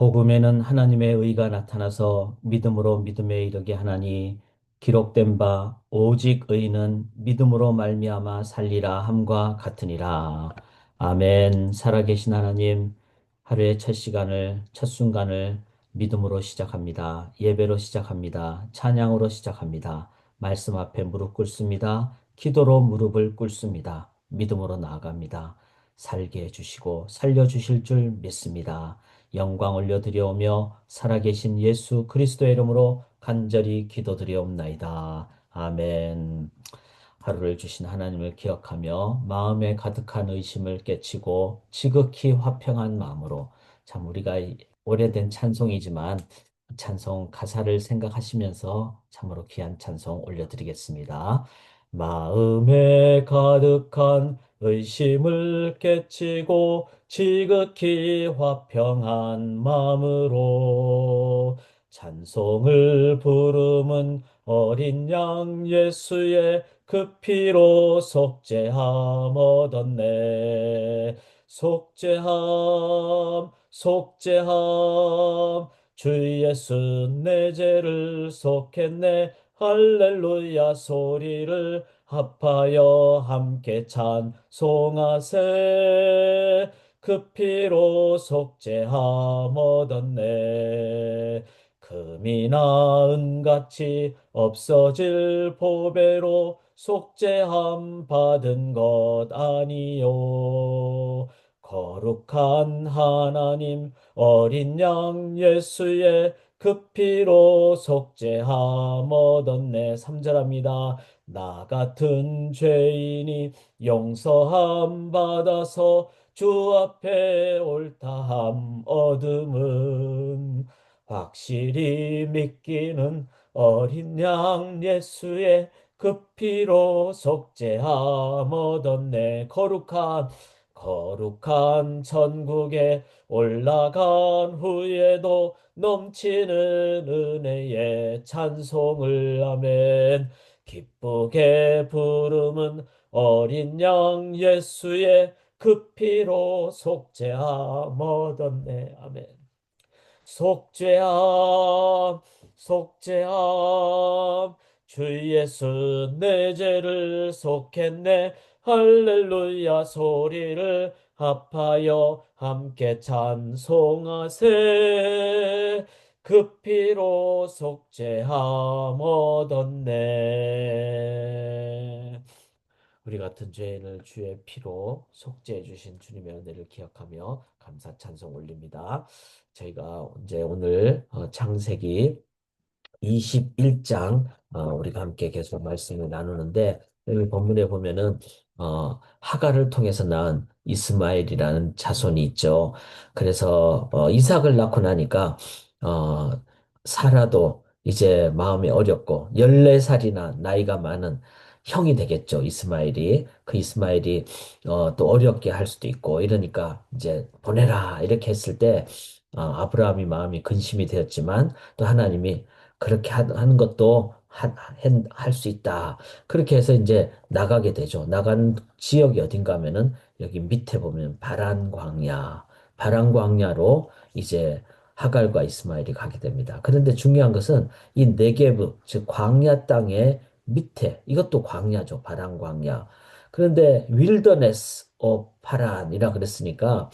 복음에는 하나님의 의가 나타나서 믿음으로 믿음에 이르게 하나니 기록된 바 오직 의는 믿음으로 말미암아 살리라 함과 같으니라. 아멘. 살아계신 하나님, 하루의 첫 시간을 첫 순간을 믿음으로 시작합니다. 예배로 시작합니다. 찬양으로 시작합니다. 말씀 앞에 무릎 꿇습니다. 기도로 무릎을 꿇습니다. 믿음으로 나아갑니다. 살게 해주시고 살려주실 줄 믿습니다. 영광 올려드려오며 살아계신 예수 그리스도의 이름으로 간절히 기도드리옵나이다. 아멘. 하루를 주신 하나님을 기억하며 마음에 가득한 의심을 깨치고 지극히 화평한 마음으로 참 우리가 오래된 찬송이지만 찬송 가사를 생각하시면서 참으로 귀한 찬송 올려드리겠습니다. 마음에 가득한 의심을 깨치고 지극히 화평한 마음으로 찬송을 부름은 어린 양 예수의 그 피로 속죄함 얻었네. 속죄함, 속죄함, 주 예수 내 죄를 속했네. 할렐루야 소리를 합하여 함께 찬송하세. 그 피로 속죄함 얻었네. 금이나 은같이 없어질 보배로 속죄함 받은 것 아니요. 거룩한 하나님 어린 양 예수의 그 피로 속죄함 얻었네. 3절합니다. 나 같은 죄인이 용서함 받아서 주 앞에 옳다함 얻음은 확실히 믿기는 어린 양 예수의 그 피로 속죄함 얻었네. 거룩한 거룩한 천국에 올라간 후에도 넘치는 은혜의 찬송을 아멘. 기쁘게 부름은 어린 양 예수의 그 피로 속죄함 얻었네. 아멘. 속죄함, 속죄함, 주 예수 내 죄를 속했네. 할렐루야 소리를 합하여 함께 찬송하세. 그 피로 속죄함 얻었네. 우리 같은 죄인을 주의 피로 속죄해 주신 주님의 은혜를 기억하며 감사 찬송 올립니다. 저희가 이제 오늘 어, 창세기 21장 어, 우리가 함께 계속 말씀을 나누는데 여기 본문에 보면은 어, 하갈을 통해서 낳은 이스마엘이라는 자손이 있죠. 그래서 어, 이삭을 낳고 나니까 어, 사라도 이제 마음이 어렵고 14살이나 나이가 많은 형이 되겠죠. 이스마엘이. 그 이스마엘이 어, 또 어렵게 할 수도 있고 이러니까 이제 보내라 이렇게 했을 때 어, 아브라함이 마음이 근심이 되었지만 또 하나님이 그렇게 하, 는 것도 할 수 있다. 그렇게 해서 이제 나가게 되죠. 나간 지역이 어딘가 하면은 여기 밑에 보면 바란 광야, 바란 광야로 이제 하갈과 이스마엘이 가게 됩니다. 그런데 중요한 것은 이 네게브, 즉 광야 땅의 밑에 이것도 광야죠. 바란 광야. 그런데 윌더네스 오 파란이라 그랬으니까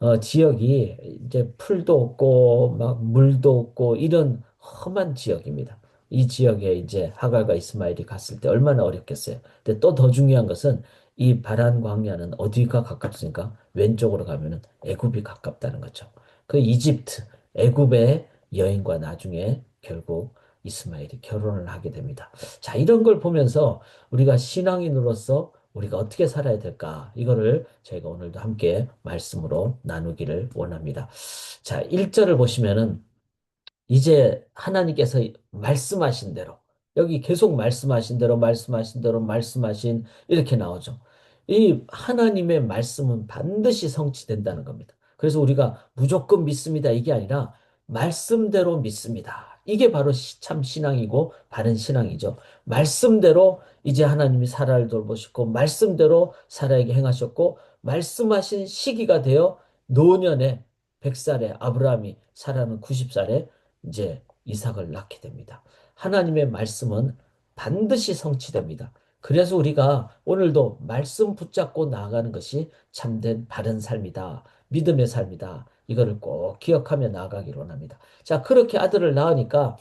어, 지역이 이제 풀도 없고 막 물도 없고 이런 험한 지역입니다. 이 지역에 이제 하갈과 이스마엘이 갔을 때 얼마나 어렵겠어요. 근데 또 더 중요한 것은 이 바란 광야는 어디가 가깝습니까? 왼쪽으로 가면은 애굽이 가깝다는 거죠. 그 이집트, 애굽의 여인과 나중에 결국 이스마엘이 결혼을 하게 됩니다. 자, 이런 걸 보면서 우리가 신앙인으로서 우리가 어떻게 살아야 될까? 이거를 저희가 오늘도 함께 말씀으로 나누기를 원합니다. 자, 1절을 보시면은 이제 하나님께서 말씀하신 대로 여기 계속 말씀하신 대로 말씀하신 대로 말씀하신 이렇게 나오죠. 이 하나님의 말씀은 반드시 성취된다는 겁니다. 그래서 우리가 무조건 믿습니다. 이게 아니라 말씀대로 믿습니다. 이게 바로 참 신앙이고 바른 신앙이죠. 말씀대로 이제 하나님이 사라를 돌보시고 말씀대로 사라에게 행하셨고 말씀하신 시기가 되어 노년에 100살에 아브라함이 사라는 90살에 이제 이삭을 낳게 됩니다. 하나님의 말씀은 반드시 성취됩니다. 그래서 우리가 오늘도 말씀 붙잡고 나아가는 것이 참된 바른 삶이다. 믿음의 삶이다. 이거를 꼭 기억하며 나아가기를 원합니다. 자, 그렇게 아들을 낳으니까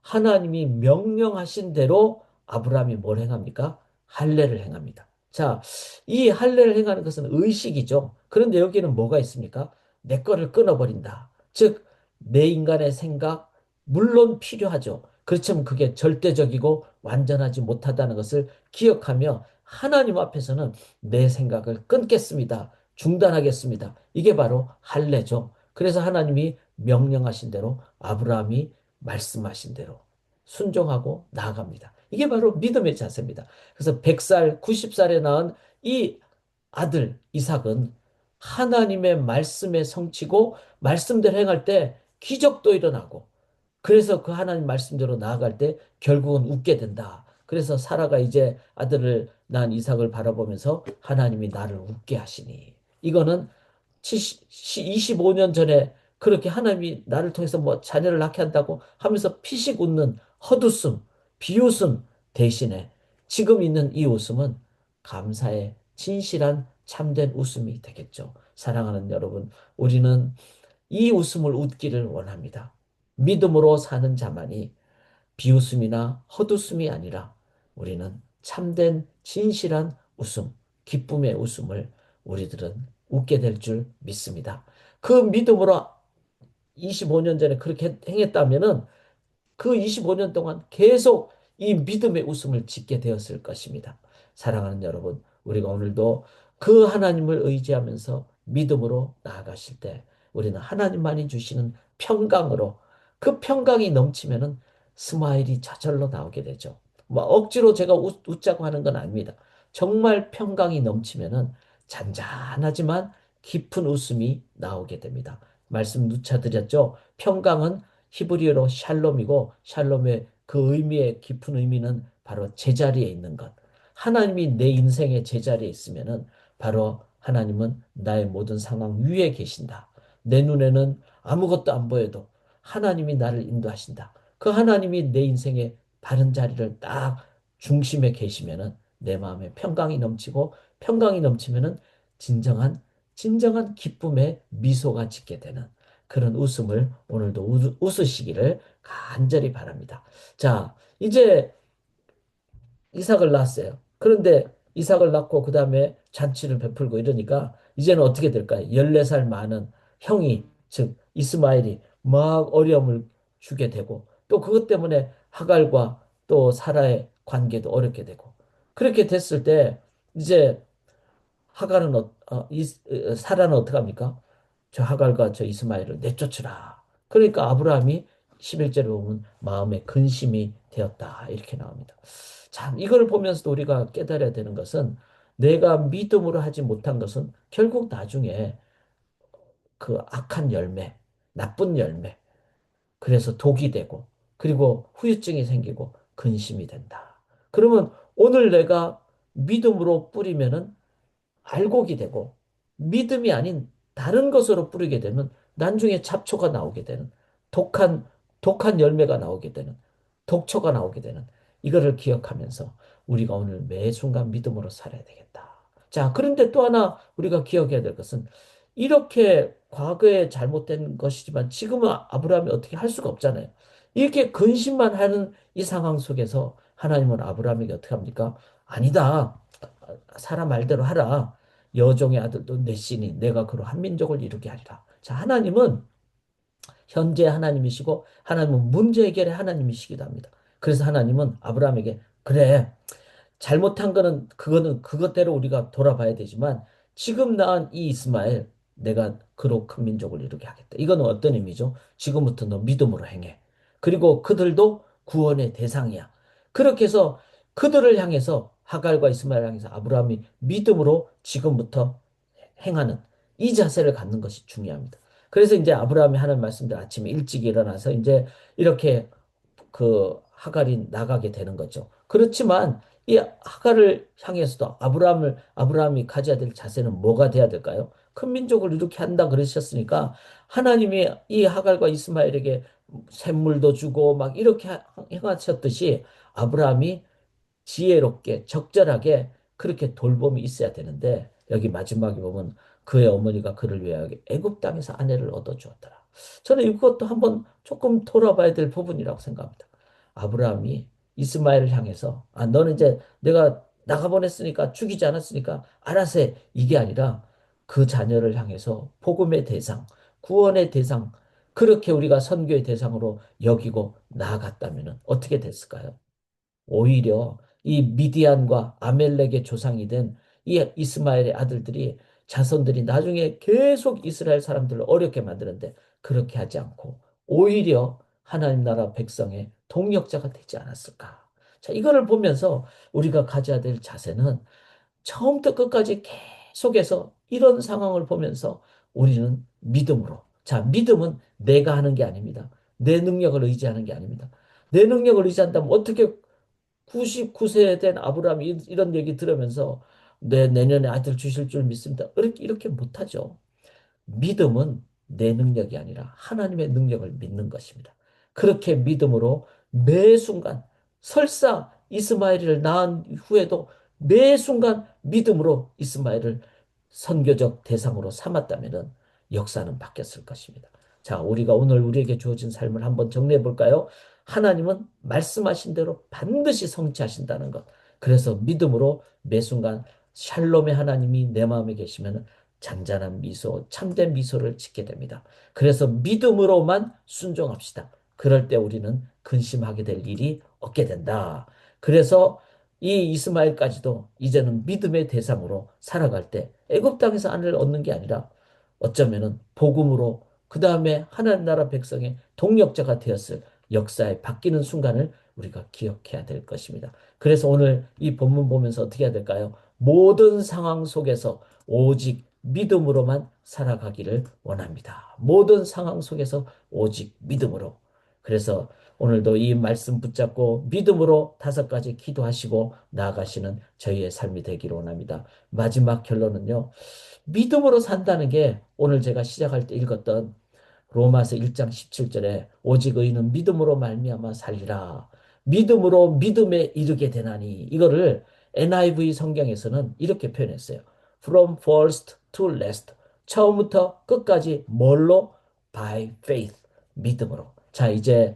하나님이 명령하신 대로 아브라함이 뭘 행합니까? 할례를 행합니다. 자, 이 할례를 행하는 것은 의식이죠. 그런데 여기는 뭐가 있습니까? 내 거를 끊어버린다. 즉, 내 인간의 생각, 물론 필요하죠. 그렇지만 그게 절대적이고 완전하지 못하다는 것을 기억하며 하나님 앞에서는 내 생각을 끊겠습니다. 중단하겠습니다. 이게 바로 할례죠. 그래서 하나님이 명령하신 대로 아브라함이 말씀하신 대로 순종하고 나아갑니다. 이게 바로 믿음의 자세입니다. 그래서 100살, 90살에 낳은 이 아들 이삭은 하나님의 말씀에 성치고 말씀대로 행할 때 기적도 일어나고 그래서 그 하나님 말씀대로 나아갈 때 결국은 웃게 된다. 그래서 사라가 이제 아들을 낳은 이삭을 바라보면서 하나님이 나를 웃게 하시니 이거는 25년 전에 그렇게 하나님이 나를 통해서 뭐 자녀를 낳게 한다고 하면서 피식 웃는 헛웃음, 비웃음 대신에 지금 있는 이 웃음은 감사의 진실한 참된 웃음이 되겠죠. 사랑하는 여러분, 우리는 이 웃음을 웃기를 원합니다. 믿음으로 사는 자만이 비웃음이나 헛웃음이 아니라 우리는 참된 진실한 웃음, 기쁨의 웃음을 우리들은 웃게 될 줄 믿습니다. 그 믿음으로 25년 전에 그렇게 행했다면은 그 25년 동안 계속 이 믿음의 웃음을 짓게 되었을 것입니다. 사랑하는 여러분, 우리가 오늘도 그 하나님을 의지하면서 믿음으로 나아가실 때 우리는 하나님만이 주시는 평강으로 그 평강이 넘치면은 스마일이 저절로 나오게 되죠. 뭐 억지로 제가 웃, 웃자고 하는 건 아닙니다. 정말 평강이 넘치면은 잔잔하지만 깊은 웃음이 나오게 됩니다. 말씀 누차 드렸죠. 평강은 히브리어로 샬롬이고 샬롬의 그 의미의 깊은 의미는 바로 제자리에 있는 것. 하나님이 내 인생의 제자리에 있으면은 바로 하나님은 나의 모든 상황 위에 계신다. 내 눈에는 아무것도 안 보여도 하나님이 나를 인도하신다. 그 하나님이 내 인생의 바른 자리를 딱 중심에 계시면은 내 마음에 평강이 넘치고 평강이 넘치면은 진정한 진정한 기쁨의 미소가 짓게 되는 그런 웃음을 오늘도 웃, 웃으시기를 간절히 바랍니다. 자, 이제 이삭을 낳았어요. 그런데 이삭을 낳고 그 다음에 잔치를 베풀고 이러니까 이제는 어떻게 될까요? 14살 많은 형이 즉 이스마엘이 막 어려움을 주게 되고 또 그것 때문에 하갈과 또 사라의 관계도 어렵게 되고 그렇게 됐을 때 이제 하갈은 어, 어, 이, 어, 사라는 어떻게 합니까? 저 하갈과 저 이스마엘을 내쫓으라. 그러니까 아브라함이 11절에 보면 마음에 근심이 되었다. 이렇게 나옵니다. 참 이걸 보면서도 우리가 깨달아야 되는 것은 내가 믿음으로 하지 못한 것은 결국 나중에 그 악한 열매, 나쁜 열매, 그래서 독이 되고 그리고 후유증이 생기고 근심이 된다. 그러면 오늘 내가 믿음으로 뿌리면은 알곡이 되고 믿음이 아닌 다른 것으로 뿌리게 되면 나중에 잡초가 나오게 되는 독한 독한 열매가 나오게 되는 독초가 나오게 되는 이거를 기억하면서 우리가 오늘 매 순간 믿음으로 살아야 되겠다. 자, 그런데 또 하나 우리가 기억해야 될 것은 이렇게 과거에 잘못된 것이지만 지금은 아브라함이 어떻게 할 수가 없잖아요. 이렇게 근심만 하는 이 상황 속에서 하나님은 아브라함에게 어떻게 합니까? 아니다. 사람 말대로 하라. 여종의 아들도 내 씨니 내가 그로 한 민족을 이루게 하리라. 자, 하나님은 현재 하나님이시고 하나님은 문제 해결의 하나님이시기도 합니다. 그래서 하나님은 아브라함에게 그래 잘못한 거는 그거는 그것대로 우리가 돌아봐야 되지만 지금 낳은 이 이스마엘 내가 그로 큰 민족을 이루게 하겠다. 이거는 어떤 의미죠? 지금부터 너 믿음으로 행해. 그리고 그들도 구원의 대상이야. 그렇게 해서 그들을 향해서 하갈과 이스마엘 향해서 아브라함이 믿음으로 지금부터 행하는 이 자세를 갖는 것이 중요합니다. 그래서 이제 아브라함이 하는 말씀들 아침에 일찍 일어나서 이제 이렇게 그 하갈이 나가게 되는 거죠. 그렇지만 이 하갈을 향해서도 아브라함을 아브라함이 가져야 될 자세는 뭐가 돼야 될까요? 큰 민족을 이렇게 한다 그러셨으니까 하나님이 이 하갈과 이스마엘에게 샘물도 주고 막 이렇게 행하셨듯이 아브라함이 지혜롭게 적절하게 그렇게 돌봄이 있어야 되는데 여기 마지막에 보면 그의 어머니가 그를 위하여 애굽 땅에서 아내를 얻어 주었더라. 저는 이것도 한번 조금 돌아봐야 될 부분이라고 생각합니다. 아브라함이 이스마엘을 향해서 아 너는 이제 내가 나가 보냈으니까 죽이지 않았으니까 알아서 해. 이게 아니라 그 자녀를 향해서 복음의 대상, 구원의 대상 그렇게 우리가 선교의 대상으로 여기고 나아갔다면 어떻게 됐을까요? 오히려 이 미디안과 아멜렉의 조상이 된 이 이스마엘의 아들들이 자손들이 나중에 계속 이스라엘 사람들을 어렵게 만드는데 그렇게 하지 않고 오히려 하나님 나라 백성의 동력자가 되지 않았을까? 자, 이거를 보면서 우리가 가져야 될 자세는 처음부터 끝까지 계속해서 이런 상황을 보면서 우리는 믿음으로. 자, 믿음은 내가 하는 게 아닙니다. 내 능력을 의지하는 게 아닙니다. 내 능력을 의지한다면 어떻게 99세 된 아브라함이 이런 얘기 들으면서 내 내년에 아들 주실 줄 믿습니다. 이렇게, 이렇게 못하죠. 믿음은 내 능력이 아니라 하나님의 능력을 믿는 것입니다. 그렇게 믿음으로 매 순간 설사 이스마엘을 낳은 후에도 매 순간 믿음으로 이스마엘을 선교적 대상으로 삼았다면 역사는 바뀌었을 것입니다. 자, 우리가 오늘 우리에게 주어진 삶을 한번 정리해 볼까요? 하나님은 말씀하신 대로 반드시 성취하신다는 것. 그래서 믿음으로 매 순간 샬롬의 하나님이 내 마음에 계시면 잔잔한 미소, 참된 미소를 짓게 됩니다. 그래서 믿음으로만 순종합시다. 그럴 때 우리는 근심하게 될 일이 없게 된다. 그래서 이 이스마엘까지도 이제는 믿음의 대상으로 살아갈 때 애굽 땅에서 아내를 얻는 게 아니라 어쩌면은 복음으로 그 다음에 하나님 나라 백성의 동력자가 되었을 역사에 바뀌는 순간을 우리가 기억해야 될 것입니다. 그래서 오늘 이 본문 보면서 어떻게 해야 될까요? 모든 상황 속에서 오직 믿음으로만 살아가기를 원합니다. 모든 상황 속에서 오직 믿음으로. 그래서 오늘도 이 말씀 붙잡고 믿음으로 다섯 가지 기도하시고 나아가시는 저희의 삶이 되기를 원합니다. 마지막 결론은요. 믿음으로 산다는 게 오늘 제가 시작할 때 읽었던 로마서 1장 17절에 오직 의인은 믿음으로 말미암아 살리라. 믿음으로 믿음에 이르게 되나니 이거를 NIV 성경에서는 이렇게 표현했어요. From first to last. 처음부터 끝까지 뭘로? By faith. 믿음으로. 자, 이제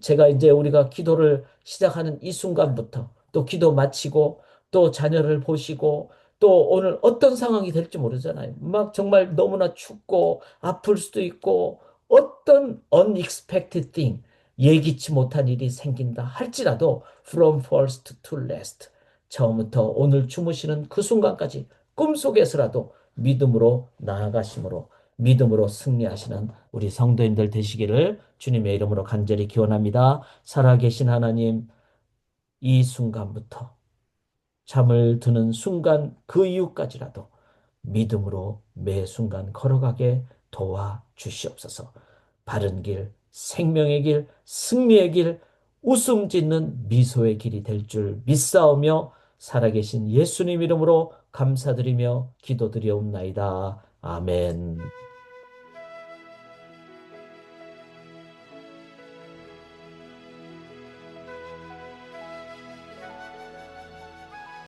제가 이제 우리가 기도를 시작하는 이 순간부터 또 기도 마치고 또 자녀를 보시고 또 오늘 어떤 상황이 될지 모르잖아요. 막 정말 너무나 춥고 아플 수도 있고 어떤 unexpected thing, 예기치 못한 일이 생긴다 할지라도 from first to last, 처음부터 오늘 주무시는 그 순간까지 꿈속에서라도 믿음으로 나아가심으로 믿음으로 승리하시는 우리 성도님들 되시기를 주님의 이름으로 간절히 기원합니다. 살아계신 하나님, 이 순간부터 잠을 드는 순간 그 이후까지라도 믿음으로 매 순간 걸어가게 도와 주시옵소서. 바른 길, 생명의 길, 승리의 길, 웃음 짓는 미소의 길이 될 줄 믿사오며 살아계신 예수님 이름으로 감사드리며 기도드리옵나이다. 아멘.